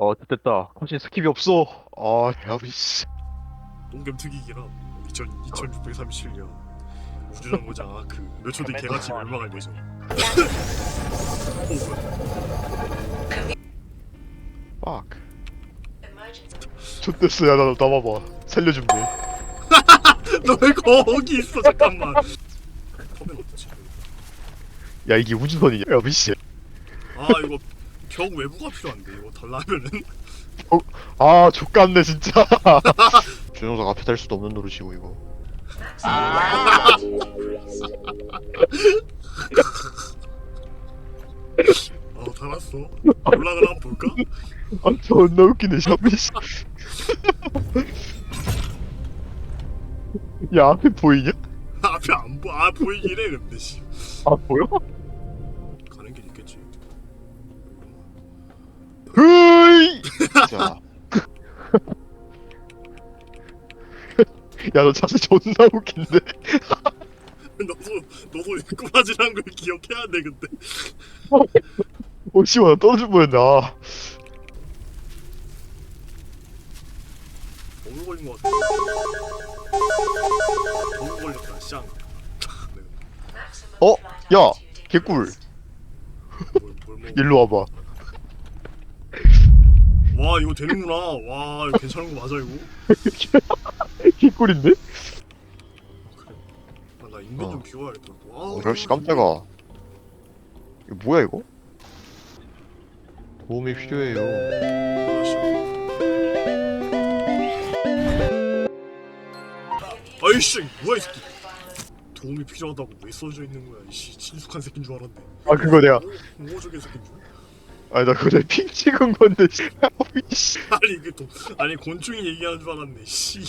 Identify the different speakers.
Speaker 1: 어 됐다. 컨신 스킵이 없어. 아 야비 씨.
Speaker 2: 농겸 특이기라 2000, 2637년 우주정거장 아크 몇초 뒤 개같이 멸망할 예정.
Speaker 1: 빡 좋댔어 야나 나봐봐. 살려줄게
Speaker 2: 너왜 거기 있어 잠깐만.
Speaker 1: 야 이게 우주선이냐? 야비 씨
Speaker 2: 아 이거 벽 외부가 필요한데 이거 달라면은.
Speaker 1: 아 족같네 진짜. 준영석 앞에 달 수도 없는 노릇이고 이거.
Speaker 2: 아. 달았어. 올라가나 한번 볼까?
Speaker 1: 아 존나 웃기네 샤비 씨. 야 앞에 보이냐?
Speaker 2: 앞에 안 보, 아 보이긴 해 근데 씨.
Speaker 1: 아 보여? 자 야너 자세 존나 웃긴데?
Speaker 2: 너도 너도 꼬라지라는 걸 기억해야 돼 근데.
Speaker 1: 오 씨발 나 떨어질 뻔했네. 아.
Speaker 2: 버그 걸린 거 같아. 버그 걸렸다 쌍
Speaker 1: 어? 야 개꿀.
Speaker 2: 뭘, 뭘 먹어?
Speaker 1: 일로 와봐
Speaker 2: 와 이거 되는구나. 와 이거 괜찮은 거 맞아 이거?
Speaker 1: 개꿀인데?
Speaker 2: 아, 그래. 아, 나 인벤 좀
Speaker 1: 어.
Speaker 2: 비워야겠다.
Speaker 1: 와어 역시 깜짝아. 이거 뭐야 이거? 도움이 필요해요.
Speaker 2: 아이씨. 뭐야 이 새끼. 도움이 필요하다고 왜 써져 있는 거야 이씨. 친숙한 새끼인 줄 알았네.
Speaker 1: 아 그거 내가
Speaker 2: 우호적인 새끼인 줄
Speaker 1: 아니 나 내가 핑 찍은 건데 씨.
Speaker 2: 아니 이게 또 아니 곤충이 얘기하는 줄 알았네 씨